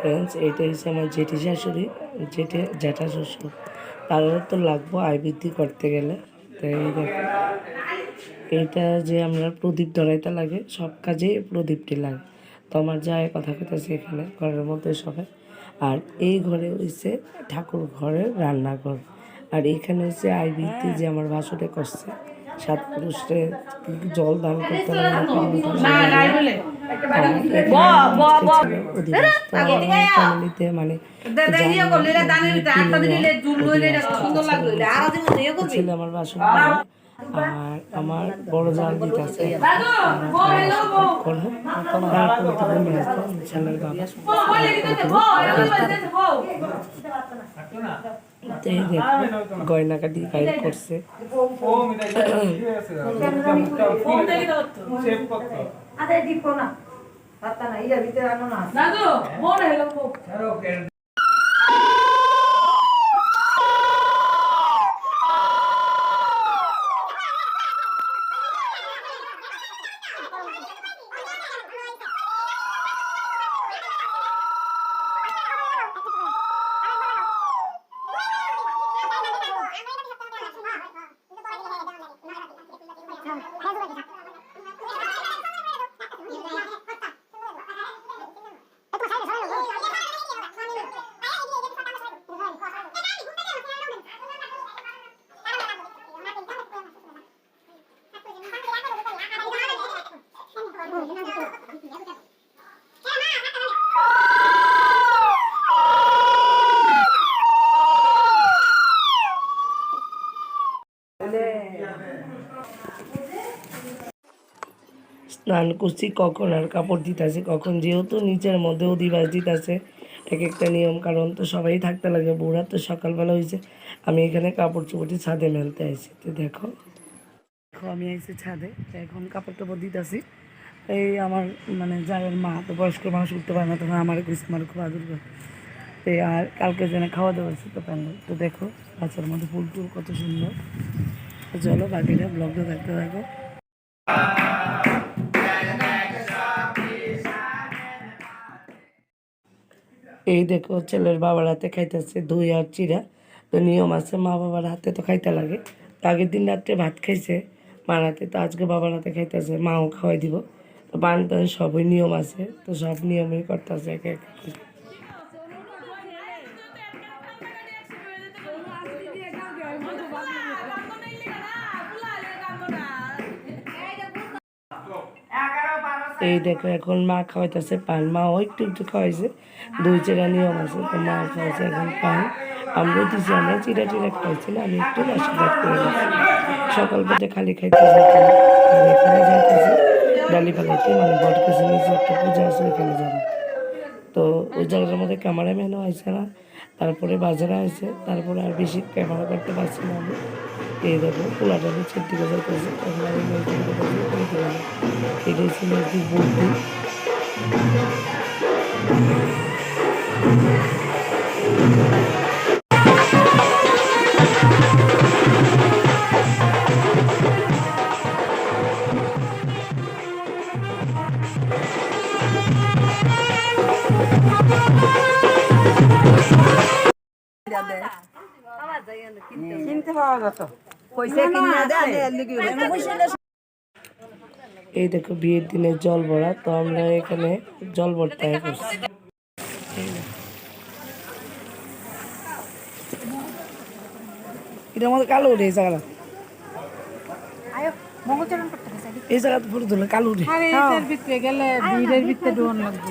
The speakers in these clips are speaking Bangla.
ফ্রেন্ডস এইটা হচ্ছে আমার জেঠি শাশুড়ি জেঠে জ্যাঠা শ্বশুর তারও তো লাগবো আয় বৃদ্ধি করতে গেলে। তো এই দেখো, এইটা যে আমরা প্রদীপ ধরাইতে লাগে, সব কাজে প্রদীপটি লাগে। তো আমার যায় কথা কইতেছে এখানে, ঘরের মধ্যে সবাই। আর এই ঘরে হইছে ঠাকুর ঘরের রান্নাঘর। আর এখানে হচ্ছে আয় বৃদ্ধি যে আমার ভাসুরে করছে। সাত পুরুষে জল দান করতে লাগে আমার বাসন আর আমার বড় আছে। গয়নাকাটি বাইর করছে আরে দিব না পাতা না ইয়া ভিতরে আনো না স্নান করছি কখন আর কাপড় দিতেছে, কখন যেহেতু নিচের মধ্যে অধিবাস দিতেছে, এক একটা নিয়ম কারণ তো সবাই থাকতে লাগে বুড়া তো সকালবেলা হয়েছে আমি এখানে কাপড় চোপড়টি ছাদে মেলতে আইছি, তো দেখো। দেখো, আমি আইছি ছাদে এখন কাপড় টাপড় দিতেছি। এই আমার মানে যাদের মা, তো বয়স্ক মানুষ উঠতে পারে না, তখন আমার কইছে আমার খুব আদর করে। আর কালকে যেন খাওয়া দাওয়া আছে তো প্যান্ডেল। তো দেখো, গাছের মধ্যে ফুল টুল কত সুন্দর। চলো বাকিটা ব্লগটা দেখতে থাকো। এই দেখো, ছেলের বাবার হাতে খাইতেছে দই আর চিরা তো নিয়ম আছে, মা বাবার হাতে তো খাইতে লাগে। তো আগের দিন রাত্রে ভাত খাইছে, মার হাতে। তো আজকে বাবার হাতে খাইতেছে, মাও খাওয়াই দিব। তো বান টান সবই নিয়ম আছে, তো সব নিয়মই করতেছে একে একে। এই দেখো, এখন মা খাওয়াইতেছে পান। মাও একটু একটু খাওয়াইছে। দুই চেরা নিয়ম আছে, তো মা খাওয়াইছে এখন পান। আমরাও দিছি আমরা চিরা চিরা খাওয়াইছি না, আমি একটু আশীর্বাদ করে সকাল পেটে খালি খাইতে যাইতেছে। ডালি ফালাইতে মানে বট কিছু একটা পূজা আছে, ওইখানে যাব। তো ওই জায়গাটার মধ্যে ক্যামেরাম্যানও আছে না, তারপরে বাজারে আছে তারপরে আর বেশি ক্যামেরা করতে পারছি না আমি এই দেখো, পোলাটা নিচের বাজার করছে আমি। এটাই ছিল একটি বুদ্ধি কিনতে পাওয়া যেত। পয়সা কিনে দেয় এই দেখো বিয়ের দিনে জল ভরা তো আমরা এখানে জল ভরতে করছি এটার মধ্যে কালো উঠে এই জায়গাটা। এই জায়গাতে ফটো তুলে কালো উঠে ভিতরে গেলে ভিড়ের ভিতরে ডোন লাগবে।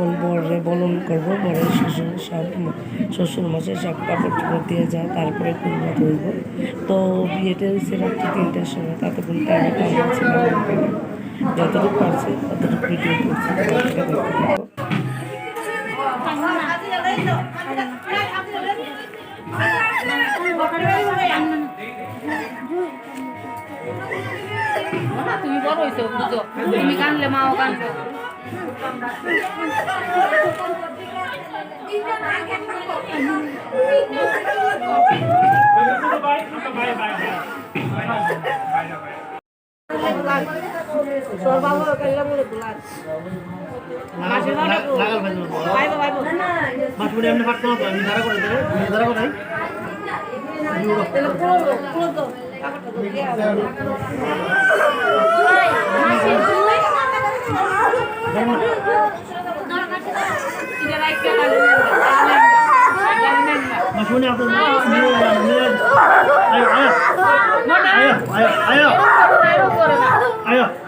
এখন বরে বলন করব, বরের শ্বশুর সব শ্বশুর মাসে সব কাপড় চোপড় দিয়ে যায় তারপরে কুলবা ধরব তো বিয়েটা হয়েছে রাত্রি তিনটার সময়, তাতে কোনো টাইমে টাইম ওখানে। যতটুকু পারছে, ততটুকু ভিডিও করছি। তুমি বড় হয়েছো বুঝো তুমি কানলে মাও কানবে মাছগুলি এমনি ফাটতে হতো আমি ধারা করে দেবো ধারা করে মাছগুলি আপনার আয় আয় আয় আয় আয়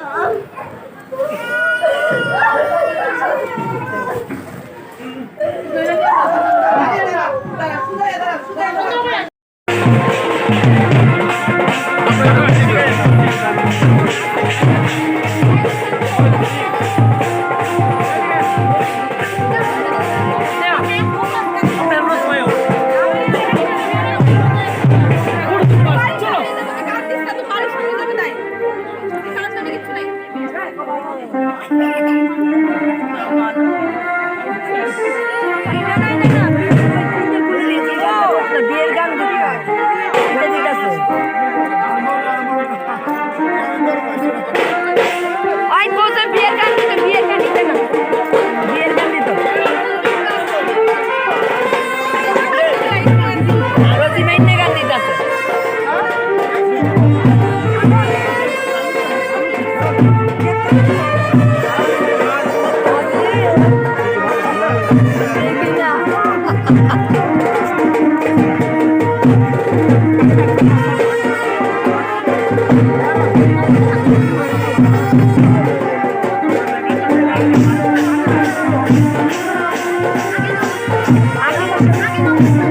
আয় আই প্রদীপ প্রদীপ